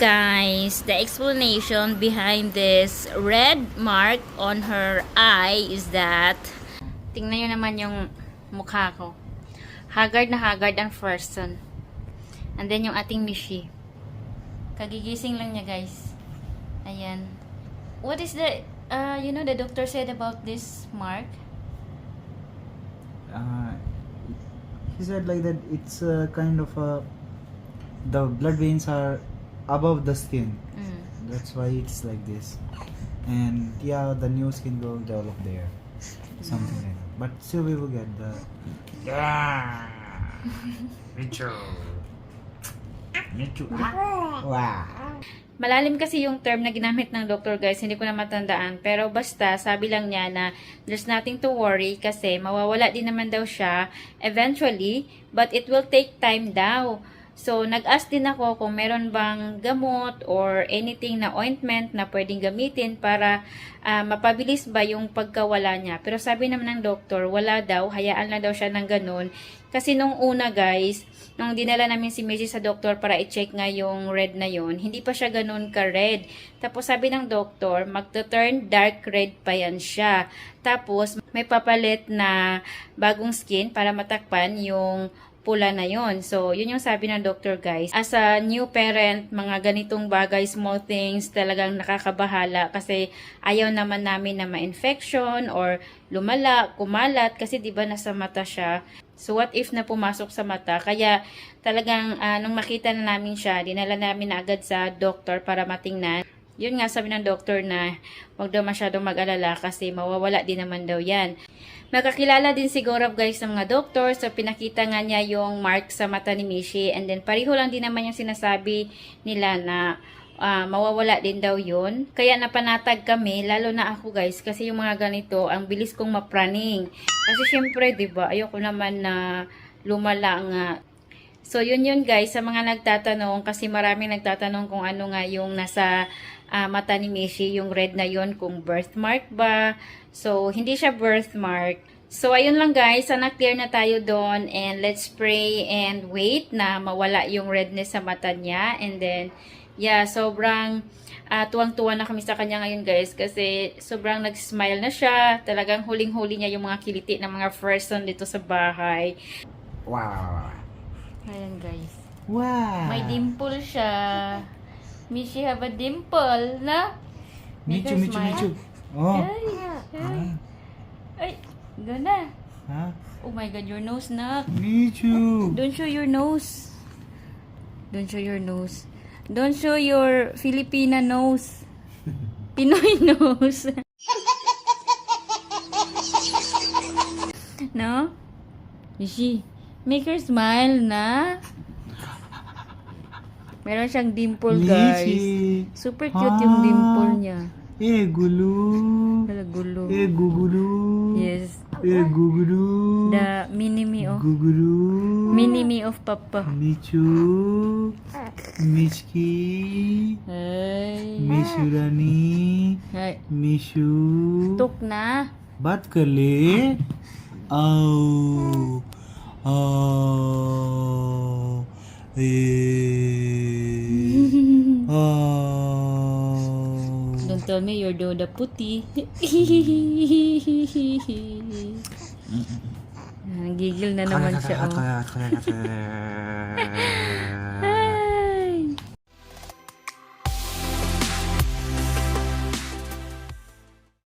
guys, the explanation behind this red mark on her eye is that tingnan nyo naman yung mukha ko. Haggard na haggard ang person. And then yung ating Mishi. Kagigising lang niya guys. Ayan. What is the, uh, you know the doctor said about this mark? Uh, he said like that it's a kind of a the blood veins are above the skin. Mm. That's why it's like this. And yeah, the new skin will develop there. Something like that. But still we will get the Yeah Michu Michu Wow Malalim kasi yung term na ginamit ng doctor guys, hindi ko na matandaan. Pero basta, sabi lang niya na there's nothing to worry kasi mawawala din naman daw siya eventually, but it will take time daw. So, nag-ask din ako kung meron bang gamot or anything na ointment na pwedeng gamitin para ah, mapabilis ba yung pagkawala niya. Pero sabi naman ng doktor, wala daw, hayaan lang daw siya ng ganun. Kasi nung una guys, nung dinala namin si Missy sa doktor para i-check nga yung red na yon, hindi pa siya ganun ka-red. Tapos sabi ng doktor, magto-turn dark red pa yan siya. Tapos may papalit na bagong skin para matakpan yung pula na yon. So, yun yung sabi ng doctor guys. As a new parent, mga ganitong bagay, small things, talagang nakakabahala kasi ayaw naman namin na ma-infection or lumala, kumalat kasi 'di ba nasa mata siya. So what if na pumasok sa mata? Kaya talagang ah, nung makita na namin siya, dinala namin na agad sa doctor para matingnan. Yun nga sabi ng doctor na wag daw masyadong mag-alala kasi mawawala din naman daw yan. Nakakilala din siguro guys ng mga doktor so pinakita nga niya yung mark sa mata ni Mishi and then pareho lang din naman yung sinasabi nila na ah, mawawala din daw yun. Kaya napanatag kami, lalo na ako guys, kasi yung mga ganito, ang bilis kong mapraning. Kasi syempre, ba ayoko naman na lumala nga. So, yun yun guys, sa mga nagtatanong, kasi marami nagtatanong kung ano nga yung nasa ah, mata ni Mishi, yung red na yun, kung birthmark ba. So, hindi siya birthmark. So, ayun lang guys, sana clear na tayo doon and let's pray and wait na mawala yung redness sa mata niya and then, yeah, sobrang ah, tuwang-tuwa na kami sa kanya ngayon guys kasi sobrang nag-smile na siya. Talagang huling-huli niya yung mga kiliti ng mga person dito sa bahay. Wow Ayan guys. Wow May dimple siya. Mishi have a dimple, na? Michu Michu. Michu Oh Ay, ay, Ah, ay, gana. huh? Oh my God, your nose, nak. Michu Don't show your nose. Don't show your nose. Don't show your Filipina nose. Pinoy nose. no? Mishi, Make her smile na. Meron siyang dimple, guys. Super cute ah, yung dimple niya. Eh, gulo. Kala gulo. Eh, gugulo. Yes. Eh, gugulo. The mini-me of... Gugulo. Mini-me of papa. Michu. Michki. Hey. Mishurani. Hey. Mishu. Tuk na. Baat kar le. Oh. Oh, eh, oh. Don't tell me you're Doda Puti. Nagigil na naman siya. Oh.